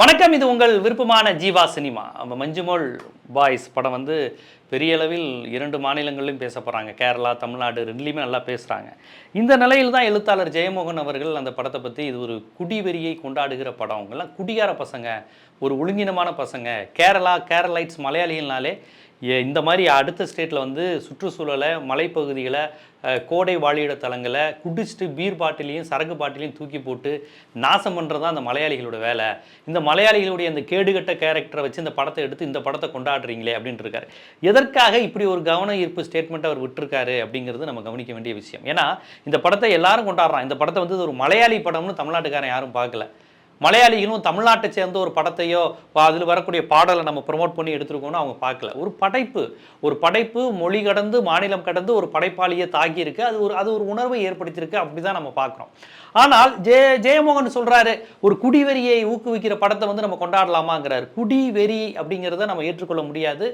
வணக்கம். இது உங்கள் விருப்பமான ஜீவா சினிமா. நம்ம மஞ்சுமோள் பாய்ஸ் படம் வந்து பெரிய அளவில் இரண்டு மாநிலங்களிலும் பேச போகிறாங்க கேரளா தமிழ்நாடு ரெண்டுலேயுமே நல்லா பேசுகிறாங்க இந்த நிலையில் தான் எழுத்தாளர் ஜெயமோகன் அவர்கள் அந்த படத்தை பற்றி இது ஒரு குடிவெறியை கொண்டாடுகிற படம். அவங்கெல்லாம் குடிகார பசங்க ஒரு ஒழுங்கினமான பசங்க. கேரளா கேரளைட்ஸ் மலையாளிகள்னாலே இந்த மாதிரி அடுத்த ஸ்டேட்டில் வந்து சுற்றுச்சூழலை மலைப்பகுதிகளை கோடை வாழிட தலங்களை குடிச்சிட்டு பீர் பாட்டிலையும் சரக்கு பாட்டிலையும் தூக்கி போட்டு நாசம் பண்ணுறது தான் அந்த மலையாளிகளோட வேலை. இந்த மலையாளிகளுடைய அந்த கேடுகட்ட கேரக்டரை வச்சு இந்த படத்தை எடுத்து இந்த படத்தை கொண்டாடுறீங்களே அப்படின்ட்டு இருக்காரு. எதற்காக இப்படி ஒரு கவன ஈர்ப்பு ஸ்டேட்மெண்ட் அவர் விட்டுருக்காரு அப்படிங்கிறது நம்ம கவனிக்க வேண்டிய விஷயம். ஏன்னா இந்த படத்தை எல்லாரும் கொண்டாடுறான். இந்த படத்தை வந்து ஒரு மலையாளி படம்னு தமிழ்நாட்டுக்காரன் யாரும் பார்க்கல. மலையாளிகளும் தமிழ்நாட்டை சேர்ந்த ஒரு படத்தையோ அதில் வரக்கூடிய பாடலை நம்ம ப்ரொமோட் பண்ணி எடுத்துருக்கோம்னு அவங்க பார்க்கல. ஒரு படைப்பு ஒரு படைப்பு மொழி கடந்து மாநிலம் கடந்து ஒரு படைப்பாளியை தாக்கியிருக்கு. அது ஒரு அது ஒரு உணர்வை ஏற்படுத்தியிருக்கு அப்படி தான் நம்ம பார்க்குறோம். ஆனால் ஜெய ஜெயமோகன் சொல்கிறாரு ஒரு குடிவெறியை ஊக்குவிக்கிற படத்தை வந்து நம்ம கொண்டாடலாமாங்கிறார். குடிவெறி அப்படிங்கிறத நம்ம ஏற்றுக்கொள்ள முடியாது.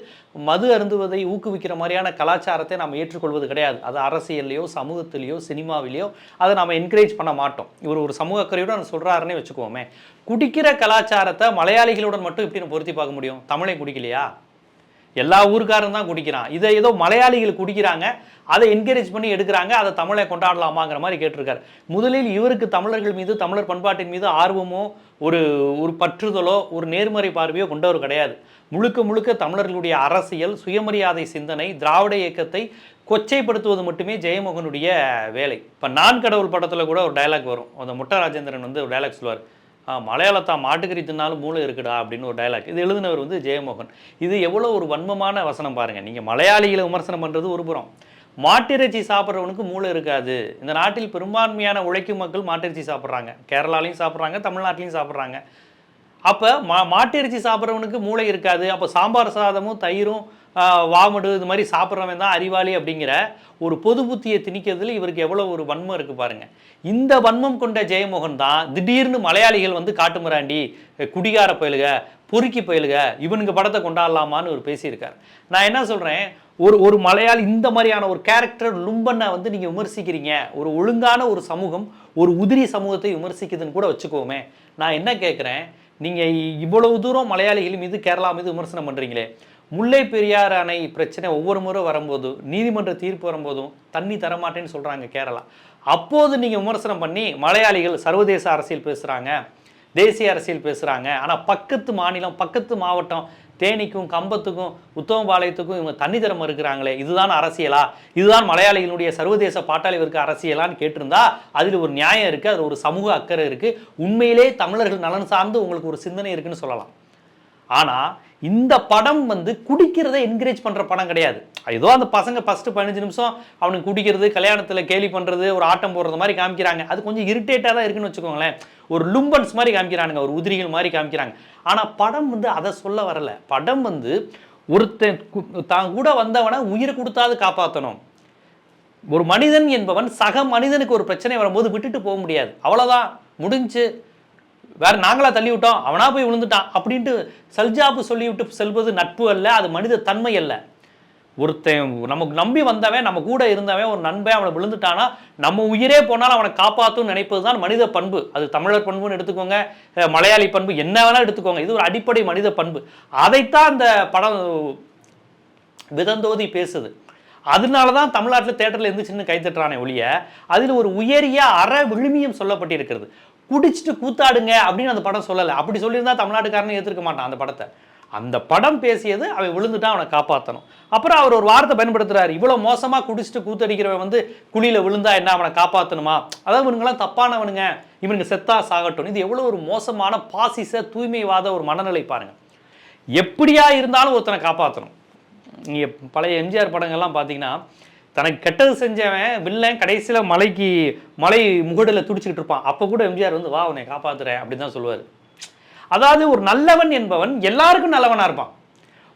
மது அருந்துவதை ஊக்குவிக்கிற மாதிரியான கலாச்சாரத்தை நம்ம ஏற்றுக்கொள்வது கிடையாது. அது அரசியல்லையோ சமூகத்திலேயோ சினிமாவிலேயோ அதை நம்ம என்கரேஜ் பண்ண மாட்டோம். இவர் ஒரு சமூக அக்கறையோட சொல்கிறாருன்னே வச்சுக்கோமே. குடிக்கிற கலாச்சாரத்தை மலையாளிகளுடன் மட்டும் இப்படி நம்ம பொருத்தி பார்க்க முடியும். தமிழை குடிக்கலையா? எல்லா ஊருக்காரும் தான் குடிக்கிறான். இதை ஏதோ மலையாளிகள் குடிக்கிறாங்க அதை என்கரேஜ் பண்ணி எடுக்கிறாங்க அதை தமிழை கொண்டாடலாமாங்கிற மாதிரி கேட்டிருக்காரு. முதலில் இவருக்கு தமிழர்கள் மீது தமிழர் பண்பாட்டின் மீது ஆர்வமோ ஒரு ஒரு பற்றுதலோ ஒரு நேர்மறை பார்வையோ கொண்டவர் கிடையாது. முழுக்க முழுக்க தமிழர்களுடைய அரசியல் சுயமரியாதை சிந்தனை திராவிட இயக்கத்தை கொச்சைப்படுத்துவது மட்டுமே ஜெயமோகனுடைய வேலை. இப்போ நான் கடவுள் படத்தில் கூட ஒரு டைலாக் வரும். அந்த முட்டை ராஜேந்திரன் வந்து ஒரு டயலாக் சொல்லுவார். மலையாளத்தா மாட்டுக்கறி தின்னாலும் மூளை இருக்குடா அப்படின்னு ஒரு டயலாக் இது எழுதினவர் வந்து ஜெயமோகன். இது எவ்வளோ ஒரு வன்மமான வசனம் பாருங்கள் நீங்கள் மலையாளிகளை விமர்சனம் பண்ணுறது ஒரு புறம். மாட்டிறைச்சி சாப்பிட்றவனுக்கு மூளை இருக்காது. இந்த நாட்டில் பெரும்பான்மையான உழைக்கும் மக்கள் மாட்டிறைச்சி சாப்பிட்றாங்க. கேரளாலையும் சாப்பிட்றாங்க தமிழ்நாட்டிலையும் சாப்பிட்றாங்க. அப்போ மா மாட்டிறைச்சி சாப்பிட்றவனுக்கு மூளை இருக்காது. அப்போ சாம்பார் சாதமும் தயிரும் வாமடு இது மாதிரி சாப்பிட்றவன் தான் அறிவாளி அப்படிங்கிற ஒரு பொது புத்தியை திணிக்கிறதுல இவருக்கு எவ்வளோ ஒரு வன்மம் இருக்குது பாருங்கள் இந்த வன்மம் கொண்ட ஜெயமோகன் தான் திடீர்னு மலையாளிகள் வந்து காட்டுமிராண்டி குடிகார பயிலுக பொறுக்கி பயிலுக இவனுங்க படத்தை கொண்டாடலாமான்னு ஒரு பேசியிருக்கார். நான் என்ன சொல்கிறேன் ஒரு ஒரு மலையாளி இந்த மாதிரியான ஒரு கேரக்டர் லும்பனை வந்து நீங்கள் விமர்சிக்கிறீங்க. ஒரு ஒழுங்கான ஒரு சமூகம் ஒரு உதிரி சமூகத்தை விமர்சிக்குதுன்னு கூட வச்சுக்கோமே. நான் என்ன கேட்குறேன் நீங்கள் இவ்வளவு தூரம் மலையாளிகள் மீது கேரளா மீது விமர்சனம் பண்ணுறீங்களே முல்லை பெரியார் அணை பிரச்சனை ஒவ்வொரு முறை வரும்போது நீதிமன்ற தீர்ப்பு வரும்போதும் தண்ணி தரமாட்டேன்னு சொல்கிறாங்க கேரளா. அப்போது நீங்கள் விமர்சனம் பண்ணி மலையாளிகள் சர்வதேச அரசியல் பேசுகிறாங்க தேசிய அரசியல் பேசுகிறாங்க ஆனால் பக்கத்து மாநிலம் பக்கத்து மாவட்டம் தேனிக்கும் கம்பத்துக்கும் உத்தமபாளையத்துக்கும் இவங்க தண்ணி தர மறுக்கிறாங்களே. இதுதான் அரசியலா? இதுதான் மலையாளிகளுடைய சர்வதேச பாட்டாளிவருக்கு அரசியலான்னு கேட்டிருந்தா அதில் ஒரு நியாயம் இருக்குது அதில் ஒரு சமூக அக்கறை இருக்குது உண்மையிலே தமிழர்கள் நலன் சார்ந்து உங்களுக்கு ஒரு சிந்தனை இருக்குன்னு சொல்லலாம். ஆனால் இந்த படம் வந்து குடிக்கிறதை என்கரேஜ் பண்ணுற படம் கிடையாது. ஏதோ அந்த பசங்க ஃபஸ்ட்டு பதினஞ்சு நிமிஷம் அவனுக்கு குடிக்கிறது கல்யாணத்தில் கேலி பண்ணுறது ஒரு ஆட்டம் போடுறது மாதிரி காமிக்கிறாங்க. அது கொஞ்சம் இரிட்டேட்டாக தான் இருக்குன்னு வச்சுக்கோங்களேன். ஒரு லும்பன்ஸ் மாதிரி காமிக்கிறானுங்க ஒரு உதிரிகள் மாதிரி காமிக்கிறாங்க. ஆனால் படம் வந்து அதை சொல்ல வரல. படம் வந்து ஒருத்தன் தான் கூட வந்தவனை உயிர் கொடுத்தாது காப்பாற்றணும் ஒரு மனிதன் என்பவன் சக மனிதனுக்கு ஒரு பிரச்சனை வரும்போது விட்டுட்டு போக முடியாது. அவ்வளோதான் முடிஞ்சு. வேற நாங்களா தள்ளி விட்டோம். அவனா போய் விழுந்துட்டான் அப்படின்ட்டு சல்ஜாப்பு சொல்லிவிட்டு செல்வது நட்பு அல்ல அது மனித தன்மை அல்ல. ஒருத்தன் நமக்கு நம்பி வந்தவன் நம்ம கூட இருந்தவன் ஒரு நண்பன் அவனை விழுந்துட்டானா நம்ம உயிரே போனாலும் அவனை காப்பாற்றும் நினைப்பது தான் மனித பண்பு. அது தமிழர் பண்புன்னு எடுத்துக்கோங்க மலையாளி பண்பு என்ன வேணாலும் எடுத்துக்கோங்க. இது ஒரு அடிப்படை மனித பண்பு. அதைத்தான் அந்த படம் விதந்தோதி பேசுது. அதனால தான் தமிழ்நாட்டில் தேட்டரில் இருந்துச்சுன்னு கைத்தட்டுறானே ஒழிய அதில் ஒரு உயரிய அற விழுமியம் சொல்லப்பட்டிருக்கிறது. குடிச்சிட்டு கூத்தாடுங்க அப்படின்னு அந்த படம் சொல்லலை. அப்படி சொல்லியிருந்தா தமிழ்நாட்டுக்காரனே ஏற்றுக்க மாட்டான் அந்த படத்தை. அந்த படம் பேசியது அவன் விழுந்துட்டான் அவனை காப்பாற்றணும் அப்புறம் அவர் ஒரு வார்த்தை பயன்படுத்துகிறார் இவ்வளோ மோசமாக குடிச்சிட்டு கூத்தடிக்கிறவன் வந்து குழியில் விழுந்தா என்ன அவனை காப்பாற்றணுமா அதாவது இவனுங்களாம் தப்பானவனுங்க. இவனுங்க செத்தா சாகட்டும். இது எவ்வளோ ஒரு மோசமான பாசிச தூய்மைவாத ஒரு மனநிலை பாருங்கள் எப்படியா இருந்தாலும் ஒருத்தனை காப்பாற்றணும் நீங்கள் பழைய எம்ஜிஆர் படங்கள்லாம் பார்த்தீங்கன்னா தனக்கு கெட்டது செஞ்சவன் வில்லன் கடைசியில் மலைக்கு மலை முகடில் துடிச்சிக்கிட்டு இருப்பான். அப்போ கூட எம்ஜிஆர் வந்து வா உன்னை காப்பாத்துறேன் அப்படின்னு தான் சொல்லுவார். அதாவது ஒரு நல்லவன் என்பவன் எல்லாருக்கும் நல்லவனாக இருப்பான்.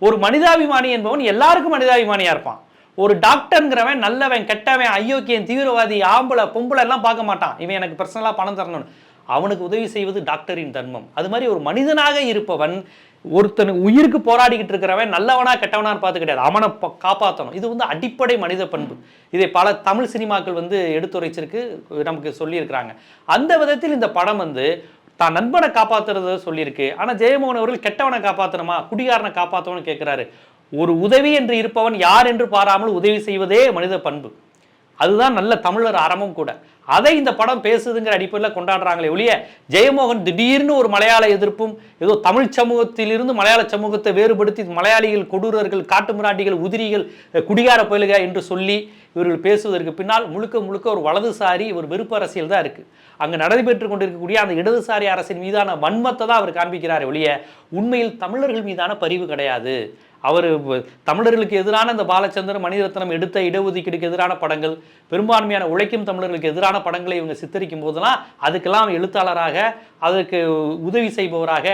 ஒரு மனிதாபிமானி என்பவன் எல்லாருக்கும் மனிதாபிமானியாக இருப்பான். ஒரு டாக்டருங்கிறவன் நல்லவன் கெட்டவன் அயோக்கியன் தீவிரவாதி ஆம்பளை பொம்பளை எல்லாம் பார்க்க மாட்டான். இவன் எனக்கு பர்சனலாக பணம் தரணும்னு. அவனுக்கு உதவி செய்வது டாக்டரின் தர்மம். அது மாதிரி ஒரு மனிதனாக இருப்பவன் ஒருத்தனுக்கு உயிருக்கு போராடிக்கிட்டு இருக்கிறவன் நல்லவனா கெட்டவனான்னு பார்த்து கிடையாது. அவனை ப- காப்பாற்றணும் இது வந்து அடிப்படை மனித பண்பு. இதை பல தமிழ் சினிமாக்கள் வந்து எடுத்துரைச்சிருக்கு நமக்கு சொல்லியிருக்கிறாங்க. அந்த விதத்தில் இந்த படம் வந்து தான் நண்பனை காப்பாற்றுறத சொல்லியிருக்கு. ஆனால் ஜெயமோகன் அவர்கள் கெட்டவனை காப்பாற்றணுமா குடிகாரனை காப்பாற்றணும்னு கேட்குறாரு ஒரு உதவி என்று இருப்பவன் யார் என்று பாராமல் உதவி செய்வதே மனித பண்பு. அதுதான் நல்ல தமிழர் அறமும் கூட. அதை இந்த படம் பேசுதுங்கிற அடிப்படையில் கொண்டாடுறாங்களே ஒழிய ஜெயமோகன் திடீர்னு ஒரு மலையாள எதிர்ப்பும் ஏதோ தமிழ் சமூகத்திலிருந்து மலையாள சமூகத்தை வேறுபடுத்தி மலையாளிகள் கொடூரர்கள் காட்டுமிராண்டிகள் உதிரிகள் குடிகார பயிலுக என்று சொல்லி இவர்கள் பேசுவதற்கு பின்னால் முழுக்க முழுக்க ஒரு வலதுசாரி ஒரு வெறுப்பு அரசியல் தான் இருக்குது அங்கு நடைபெற்று கொண்டிருக்கக்கூடிய அந்த இடதுசாரி அரசின் மீதான வன்மத்தை தான் அவர் காண்பிக்கிறார் ஒழிய உண்மையில் தமிழர்கள் மீதான பரிவு கிடையாது. அவர் தமிழர்களுக்கு எதிரான இந்த பாலச்சந்திரன் மணிரத்னம் எடுத்த இடஒதுக்கீடுக்கு எதிரான படங்கள் பெரும்பான்மையான உழைக்கும் தமிழர்களுக்கு எதிரான படங்களை இவங்க சித்தரிக்கும் போதெல்லாம் அதுக்கெல்லாம் எழுத்தாளராக அதற்கு உதவி செய்பவராக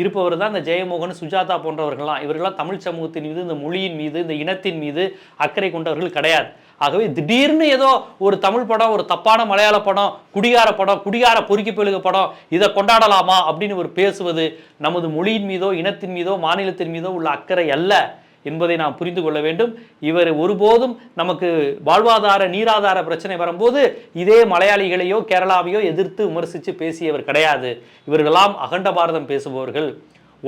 இருப்பவர் தான் இந்த ஜெயமோகன் சுஜாதா போன்றவர்கள்லாம். இவர்கள்லாம் தமிழ் சமூகத்தின் மீது இந்த மொழியின் மீது இந்த இனத்தின் மீது அக்கறை கொண்டவர்கள் கிடையாது. ஆகவே திடீர்னு ஏதோ ஒரு தமிழ் படம் ஒரு தப்பான மலையாள படம் குடிகார படம் குடிகார பொறுக்கி பெழுக படம் இதை கொண்டாடலாமா அப்படின்னு ஒரு பேசுவது நமது மொழியின் மீதோ இனத்தின் மீதோ மாநிலத்தின் மீதோ உள்ள அக்கறை அல்ல. என்பதை நாம் புரிந்து கொள்ள வேண்டும். இவர் ஒருபோதும் நமக்கு வாழ்வாதார நீராதார பிரச்சனை வரும்போது இதே மலையாளிகளையோ கேரளாவையோ எதிர்த்து விமர்சித்து பேசியவர் கிடையாது. இவர்களெல்லாம் அகண்ட பாரதம் பேசுபவர்கள்.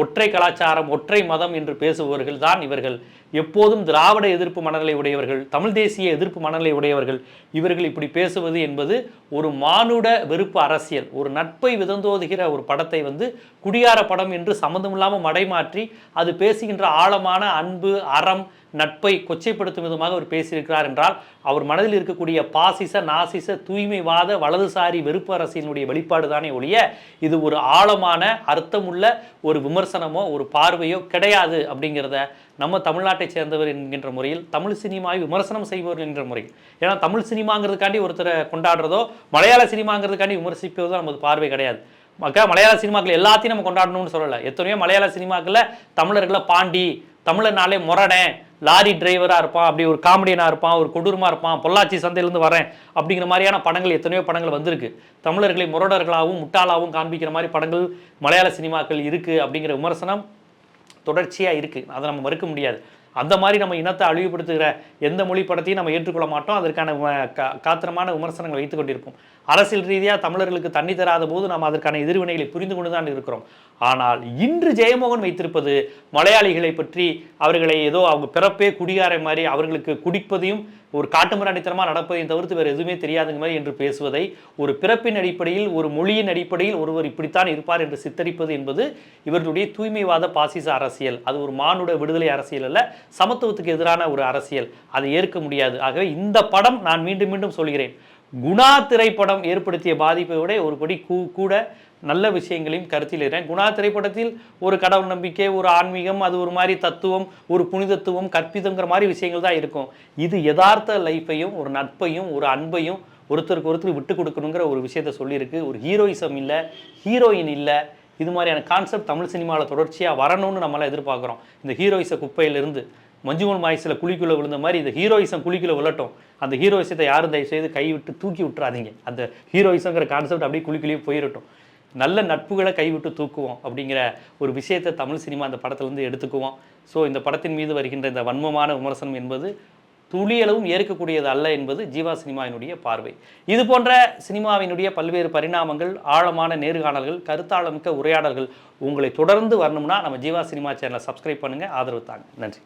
ஒற்றை கலாச்சாரம் ஒற்றை மதம் என்று பேசுபவர்கள் தான் இவர்கள். எப்போதும் திராவிட எதிர்ப்பு மனநிலை உடையவர்கள் தமிழ் தேசிய எதிர்ப்பு மனநிலை உடையவர்கள். இவர்கள் இப்படி பேசுவது என்பது ஒரு மானுட வெறுப்பு அரசியல். ஒரு நட்பை விதந்தோதுகிற ஒரு படத்தை வந்து குடியார படம் என்று சம்மந்தமில்லாமல் மடைமாற்றி அது பேசுகின்ற ஆழமான அன்பு அறம் நட்பை கொச்சைப்படுத்தும் விதமாக அவர் பேசியிருக்கிறார் என்றால் அவர் மனதில் இருக்கக்கூடிய பாசிச நாசிச தூய்மைவாத வலதுசாரி வெறுப்பு அரசியலினுடைய வெளிப்பாடு தானே ஒழிய இது ஒரு ஆழமான அர்த்தமுள்ள ஒரு விமர்சனமோ ஒரு பார்வையோ கிடையாது அப்படிங்கிறத நம்ம தமிழ்நாட்டை சேர்ந்தவர் என்கின்ற முறையில் தமிழ் சினிமாவை விமர்சனம் செய்பவர் என்கிற முறையில். ஏன்னா தமிழ் சினிமாங்கிறதுக்காண்டி ஒருத்தரை கொண்டாடுறதோ மலையாள சினிமாங்கிறதுக்காண்டி விமர்சிப்பதோ நமது பார்வை கிடையாது. மக்கள் மலையாள சினிமாக்கள் எல்லாத்தையும் நம்ம கொண்டாடணும்னு சொல்லலை. எத்தனையோ மலையாள சினிமாக்களில் தமிழர்களை பாண்டி தமிழனாலே முரடேன் லாரி டிரைவராக இருப்பான் அப்படி ஒரு காமெடியனாக இருப்பான் ஒரு கொடூரமாக இருப்பான் பொள்ளாச்சி சந்தையிலேருந்து வரேன் அப்படிங்கிற மாதிரியான படங்கள் எத்தனையோ படங்கள் வந்திருக்கு. தமிழர்களை முரடர்களாகவும் முட்டாளாகவும் காண்பிக்கிற மாதிரி படங்கள் மலையாள சினிமாக்கள் இருக்குது அப்படிங்கிற விமர்சனம் தொடர்ச்சியாக இருக்குது அதை நம்ம மறுக்க முடியாது. அந்த மாதிரி நம்ம இனத்தை அழிவுபடுத்துகிற எந்த மொழி படத்தையும் நம்ம ஏற்றுக்கொள்ள மாட்டோம். அதற்கான கா- காத்திரமான விமர்சனங்களை வைத்துக் கொண்டிருப்போம். அரசியல் ரீதியாக தமிழர்களுக்கு தண்ணி தராத போது நாம் அதற்கான எதிர்வினைகளை புரிந்து கொண்டு தான் இருக்கிறோம். ஆனால் இன்று ஜெயமோகன் வைத்திருப்பது மலையாளிகளை பற்றி அவர்களை ஏதோ அவங்க பிறப்பே குடிகார மாதிரி அவர்களுக்கு குடிப்பதையும் ஒரு காட்டுமிராண்டித்தனமாக நடப்பதையும் தவிர்த்து வேறு எதுவுமே தெரியாதுங்க மாதிரி என்று பேசுவதை ஒரு பிறப்பின் அடிப்படையில் ஒரு மொழியின் அடிப்படையில் ஒருவர் இப்படித்தான் இருப்பார் என்று சித்தரிப்பது என்பது இவர்களுடைய தூய்மைவாத பாசிச அரசியல். அது ஒரு மானுட விடுதலை அரசியல் அல்ல சமத்துவத்துக்கு எதிரான ஒரு அரசியல். அதை ஏற்க முடியாது. ஆகவே இந்த படம் நான் மீண்டும் மீண்டும் சொல்கிறேன். குணா திரைப்படம் ஏற்படுத்திய பாதிப்பை விட ஒரு படி கூ கூட நல்ல விஷயங்களையும் கருத்தில் இருக்கிறேன். குணா திரைப்படத்தில் ஒரு கடவுள் நம்பிக்கை ஒரு ஆன்மீகம் அது ஒரு மாதிரி தத்துவம் ஒரு புனிதத்துவம் கற்பிதங்கிற மாதிரி விஷயங்கள் தான் இருக்கும். இது யதார்த்த லைஃப்பையும் ஒரு நட்பையும் ஒரு அன்பையும் ஒருத்தருக்கு ஒருத்தர் விட்டு கொடுக்கணுங்கிற ஒரு விஷயத்த சொல்லியிருக்கு. ஒரு ஹீரோயிசம் இல்லை ஹீரோயின் இல்லை. இது மாதிரியான கான்செப்ட் தமிழ் சினிமாவில் தொடர்ச்சியாக வரணும்னு நம்மளாம் எதிர்பார்க்குறோம். இந்த ஹீரோயிச குப்பையிலிருந்து மஞ்சுமன் மாய்ஸில் குழிக்குள்ளே விழுந்த மாதிரி இந்த ஹீரோயிசம் குழிக்குள்ளே விழட்டும். அந்த ஹீரோயிசத்தை யாரும் தயவு செய்து கைவிட்டு தூக்கி விட்டுறாதீங்க. அந்த ஹீரோயிசங்கிற கான்செப்ட் அப்படியே குழிக்குள்ளேயே போயிடட்டும் நல்ல நட்புகளை கைவிட்டு தூக்குவோம் அப்படிங்கிற ஒரு விஷயத்தை தமிழ் சினிமா அந்த படத்துலேருந்து எடுத்துக்குவோம். ஸோ இந்த படத்தின் மீது வருகின்ற இந்த வன்மமான விமர்சனம் என்பது துளியளவும் ஏற்கக்கூடியது அல்ல என்பது ஜீவா சினிமாவினுடைய பார்வை. இது போன்ற சினிமாவினுடைய பல்வேறு பரிணாமங்கள் ஆழமான நேர்காணல்கள் கருத்தாளமிக்க உரையாடல்கள் உங்களை தொடர்ந்து வரணும்னா நம்ம ஜீவா சினிமா சேனலை சப்ஸ்கிரைப் பண்ணுங்கள் ஆதரவு தாங்க. நன்றி.